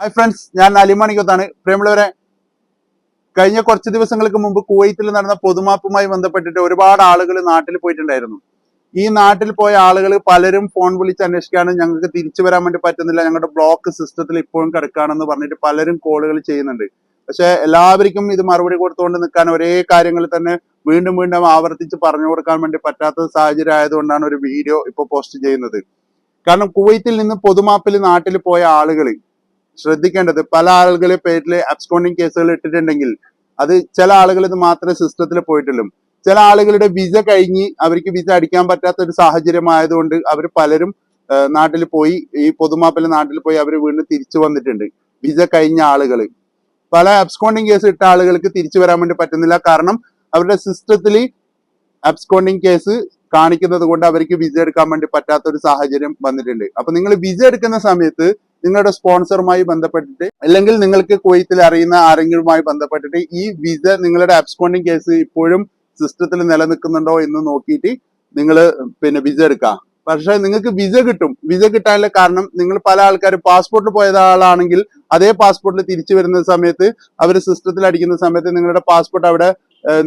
Hi friends ഞാൻ അലിമാണിക്കത്താണ് പ്രിയമുള്ളവരെ കഴിഞ്ഞ കുറച്ച് ദിവസങ്ങൾക്ക് മുമ്പ് കുവൈത്തിൽ നടന്ന പൊതുമാപ്പുമായി ബന്ധപ്പെട്ടിട്ട് ഒരുപാട് ആളുകൾ നാട്ടിൽ പോയിട്ടുണ്ടായിരുന്നു. ഈ നാട്ടിൽ പോയ ആളുകൾ പലരും ഫോൺ വിളിച്ച് അന്വേഷിക്കാണ് ഞങ്ങൾക്ക് തിരിച്ചു വരാൻ വേണ്ടി പറ്റുന്നില്ല. ഞങ്ങളുടെ ബ്ലോക്ക് സിസ്റ്റത്തിൽ ഇപ്പോഴും കിടക്കുകയാണെന്ന് പറഞ്ഞിട്ട് പലരും കോളുകൾ ചെയ്യുന്നുണ്ട്. പക്ഷെ എല്ലാവർക്കും ഇത് മറുപടി കൊടുത്തുകൊണ്ട് നിൽക്കാൻ ഒരേ കാര്യങ്ങൾ തന്നെ വീണ്ടും വീണ്ടും ആവർത്തിച്ച് പറഞ്ഞു കൊടുക്കാൻ വേണ്ടി പറ്റാത്ത സാഹചര്യം ആയതുകൊണ്ടാണ് ഒരു വീഡിയോ ഇപ്പോൾ പോസ്റ്റ് ചെയ്യുന്നത്. കാരണം കുവൈത്തിൽ നിന്ന് പൊതുമാപ്പിൽ നാട്ടിൽ പോയ ആളുകൾ ശ്രദ്ധിക്കേണ്ടത്. പല ആളുകളെ പേരിൽ അബ്സ്കോണ്ടിങ് കേസുകൾ ഇട്ടിട്ടുണ്ടെങ്കിൽ അത് ചില ആളുകൾ ഇത് മാത്രമേ സിസ്റ്റത്തിൽ പോയിട്ടുള്ളൂ. ചില ആളുകളുടെ വിസ കഴിഞ്ഞ് അവർക്ക് വിസ അടിക്കാൻ പറ്റാത്ത ഒരു സാഹചര്യമായതുകൊണ്ട് അവർ പലരും നാട്ടിൽ പോയി ഈ പൊതുമാപ്പിൽ നാട്ടിൽ പോയി അവർ വീണ്ടും തിരിച്ചു വന്നിട്ടുണ്ട്. വിസ കഴിഞ്ഞ ആളുകൾ പല അബ്സ്കോണ്ടിങ് കേസ് ഇട്ട ആളുകൾക്ക് തിരിച്ചു വരാൻ വേണ്ടി പറ്റുന്നില്ല. കാരണം അവരുടെ സിസ്റ്റത്തിൽ അബ്സ്കോണ്ടിങ് കേസ് കാണിക്കുന്നത് കൊണ്ട് അവർക്ക് വിസ എടുക്കാൻ വേണ്ടി പറ്റാത്ത ഒരു സാഹചര്യം വന്നിട്ടുണ്ട്. അപ്പൊ നിങ്ങൾ വിസ എടുക്കുന്ന സമയത്ത് നിങ്ങളുടെ സ്പോൺസറുമായി ബന്ധപ്പെട്ടിട്ട് അല്ലെങ്കിൽ നിങ്ങൾക്ക് കുവൈത്തിൽ അറിയുന്ന ആരെങ്കിലുമായി ബന്ധപ്പെട്ടിട്ട് ഈ വിസ നിങ്ങളുടെ അബ്സ്കോണ്ടിങ് കേസ് ഇപ്പോഴും സിസ്റ്റത്തിൽ നിലനിൽക്കുന്നുണ്ടോ എന്ന് നോക്കിയിട്ട് നിങ്ങൾ പിന്നെ വിസ എടുക്കാം പക്ഷെ നിങ്ങൾക്ക് വിസ കിട്ടും. വിസ കിട്ടാനുള്ള കാരണം നിങ്ങൾ പല ആൾക്കാർ പാസ്പോർട്ടിൽ പോയ ആളാണെങ്കിൽ അതേ പാസ്പോർട്ടിൽ തിരിച്ചു വരുന്ന സമയത്ത് അവർ സിസ്റ്റത്തിൽ അടിക്കുന്ന സമയത്ത് നിങ്ങളുടെ പാസ്പോർട്ട് അവിടെ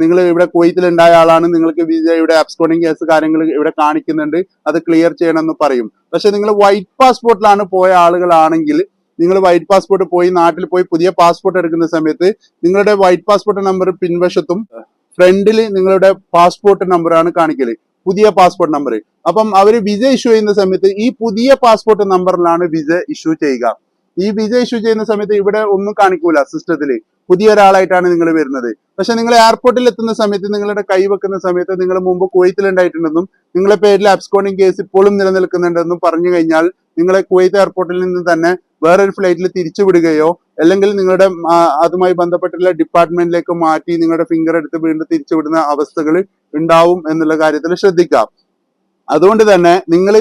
നിങ്ങൾ ഇവിടെ കുവൈത്തിൽ ഉണ്ടായ ആളാണ്. നിങ്ങൾക്ക് വിസ ഇവിടെ അബ്സ്കോണിങ് കേസ് കാര്യങ്ങൾ ഇവിടെ കാണിക്കുന്നുണ്ട്. അത് ക്ലിയർ ചെയ്യണമെന്ന് പറയും. പക്ഷെ നിങ്ങൾ വൈറ്റ് പാസ്പോർട്ടിലാണ് പോയ ആളുകളാണെങ്കിൽ നിങ്ങൾ വൈറ്റ് പാസ്പോർട്ട് പോയി നാട്ടിൽ പോയി പുതിയ പാസ്പോർട്ട് എടുക്കുന്ന സമയത്ത് നിങ്ങളുടെ വൈറ്റ് പാസ്പോർട്ട് നമ്പർ പിൻവശത്തും ഫ്രണ്ടിൽ നിങ്ങളുടെ പാസ്പോർട്ട് നമ്പറാണ് കാണിക്കൽ. പുതിയ പാസ്പോർട്ട് നമ്പർ അപ്പം അവർ വിസ ഇഷ്യൂ ചെയ്യുന്ന സമയത്ത് ഈ പുതിയ പാസ്പോർട്ട് നമ്പറിലാണ് വിസ ഇഷ്യൂ ചെയ്യുക. ഈ വിജയ് ഇഷ്യൂ ചെയ്യുന്ന സമയത്ത് ഇവിടെ ഒന്നും കാണിക്കൂല സിസ്റ്റത്തിൽ പുതിയ ഒരാളായിട്ടാണ് നിങ്ങൾ വരുന്നത്. പക്ഷെ നിങ്ങൾ എയർപോർട്ടിൽ എത്തുന്ന സമയത്ത് നിങ്ങളുടെ കൈ വെക്കുന്ന സമയത്ത് നിങ്ങൾ മുമ്പ് കുവൈത്തിൽ ഉണ്ടായിട്ടുണ്ടെന്നും നിങ്ങളെ പേരിൽ അബ്സ്കോണിംഗ് കേസ് ഇപ്പോഴും നിലനിൽക്കുന്നുണ്ടെന്നും പറഞ്ഞു കഴിഞ്ഞാൽ നിങ്ങളെ കുവൈത്ത് എയർപോർട്ടിൽ നിന്ന് തന്നെ വേറൊരു ഫ്ലൈറ്റിൽ തിരിച്ചു വിടുകയോ അല്ലെങ്കിൽ നിങ്ങളുടെ അതുമായി ബന്ധപ്പെട്ടുള്ള ഡിപ്പാർട്ട്മെന്റിലേക്ക് മാറ്റി നിങ്ങളുടെ ഫിംഗർ എടുത്ത് വീണ്ടും തിരിച്ചു വിടുന്ന അവസ്ഥകൾ ഉണ്ടാവും എന്നുള്ള കാര്യത്തിൽ ശ്രദ്ധിക്കാം. അതുകൊണ്ട് തന്നെ നിങ്ങൾ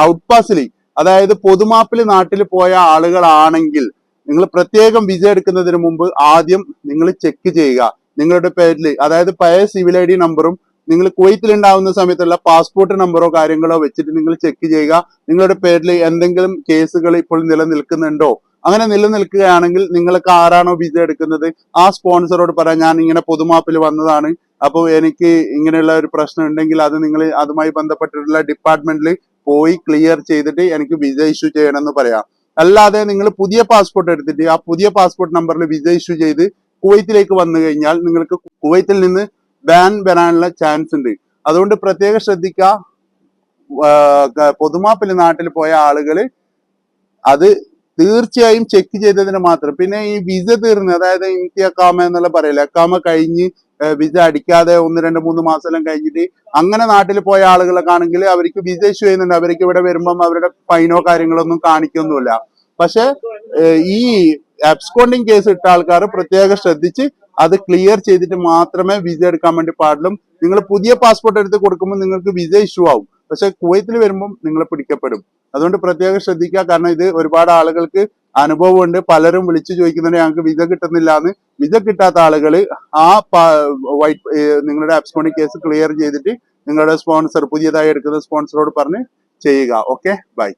ഔട്ട് പാസിൽ അതായത് പൊതുമാപ്പിൽ നാട്ടിൽ പോയ ആളുകളാണെങ്കിൽ നിങ്ങൾ പ്രത്യേകം വിസ എടുക്കുന്നതിന് മുമ്പ് ആദ്യം നിങ്ങൾ ചെക്ക് ചെയ്യുക. നിങ്ങളുടെ പേരിൽ അതായത് പഴയ സിവിൽ ഐ ഡി നമ്പറും നിങ്ങൾ കുവൈത്തിൽ ഉണ്ടാവുന്ന സമയത്തുള്ള പാസ്പോർട്ട് നമ്പറോ കാര്യങ്ങളോ വെച്ചിട്ട് നിങ്ങൾ ചെക്ക് ചെയ്യുക. നിങ്ങളുടെ പേരിൽ എന്തെങ്കിലും കേസുകൾ ഇപ്പോൾ നിലനിൽക്കുന്നുണ്ടോ? അങ്ങനെ നിലനിൽക്കുകയാണെങ്കിൽ നിങ്ങൾക്ക് ആരാണോ വിസ എടുക്കുന്നത്? ആ സ്പോൺസറോട് പറയാം ഞാൻ ഇങ്ങനെ പൊതുമാപ്പിൽ വന്നതാണ്. അപ്പോൾ എനിക്ക് ഇങ്ങനെയുള്ള ഒരു പ്രശ്നം ഉണ്ടെങ്കിൽ അത് നിങ്ങൾ അതുമായി ബന്ധപ്പെട്ടിട്ടുള്ള ഡിപ്പാർട്ട്മെന്റിൽ പോയി ക്ലിയർ ചെയ്തിട്ട് എനിക്ക് വിസ ഇഷ്യൂ ചെയ്യണമെന്ന് പറയാം. അല്ലാതെ നിങ്ങൾ പുതിയ പാസ്പോർട്ട് എടുത്തിട്ട് ആ പുതിയ പാസ്പോർട്ട് നമ്പറിൽ വിസ ഇഷ്യൂ ചെയ്ത് കുവൈത്തിലേക്ക് വന്നു കഴിഞ്ഞാൽ നിങ്ങൾക്ക് കുവൈത്തിൽ നിന്ന് ബാൻ വരാനുള്ള ചാൻസ് ഉണ്ട്. അതുകൊണ്ട് പ്രത്യേകം ശ്രദ്ധിക്കുക പൊതുമാപ്പിൽ നാട്ടിൽ പോയ ആളുകൾ അത് തീർച്ചയായും ചെക്ക് ചെയ്തതിന് മാത്രം. പിന്നെ ഈ വിസ തീർന്ന് അതായത് ഇന്ത്യ കാമ എന്നുള്ള പറയില്ല കാമ കഴിഞ്ഞ് വിസ അടിക്കാതെ ഒന്ന് രണ്ട് മൂന്ന് മാസം കഴിഞ്ഞിട്ട് അങ്ങനെ നാട്ടിൽ പോയ ആളുകളൊക്കെ ആണെങ്കിൽ അവർക്ക് വിസ ഇഷ്യൂ ചെയ്യുന്നുണ്ട്. അവർക്ക് ഇവിടെ വരുമ്പം അവരുടെ ഫൈനോ കാര്യങ്ങളൊന്നും കാണിക്കൊന്നുമില്ല. പക്ഷെ ഈ അബ്സ്കോണ്ടിങ് കേസ് ഇട്ട ആൾക്കാർ പ്രത്യേകം ശ്രദ്ധിച്ച് അത് ക്ലിയർ ചെയ്തിട്ട് മാത്രമേ വിസ എടുക്കാൻ വേണ്ടി പാടുള്ളൂ. നിങ്ങൾ പുതിയ പാസ്പോർട്ട് എടുത്ത് കൊടുക്കുമ്പോൾ നിങ്ങൾക്ക് വിസ ഇഷ്യൂ ആവും. പക്ഷെ കുവൈത്തിൽ വരുമ്പം നിങ്ങളെ പിടിക്കപ്പെടും. അതുകൊണ്ട് പ്രത്യേകം ശ്രദ്ധിക്കുക. കാരണം ഇത് ഒരുപാട് ആളുകൾക്ക് അനുഭവമുണ്ട്. പലരും വിളിച്ചു ചോദിക്കുന്നുണ്ട് ഞങ്ങൾക്ക് വിസ കിട്ടുന്നില്ല എന്ന് വിസ കിട്ടാത്ത ആളുകൾ ആ വൈറ്റ് നിങ്ങളുടെ അബ്സ്കോണിക് കേസ് ക്ലിയർ ചെയ്തിട്ട് നിങ്ങളുടെ സ്പോൺസർ പുതിയതായി എടുക്കുന്ന സ്പോൺസറോട് പറഞ്ഞ് ചെയ്യുക. ഓക്കെ? ബൈ.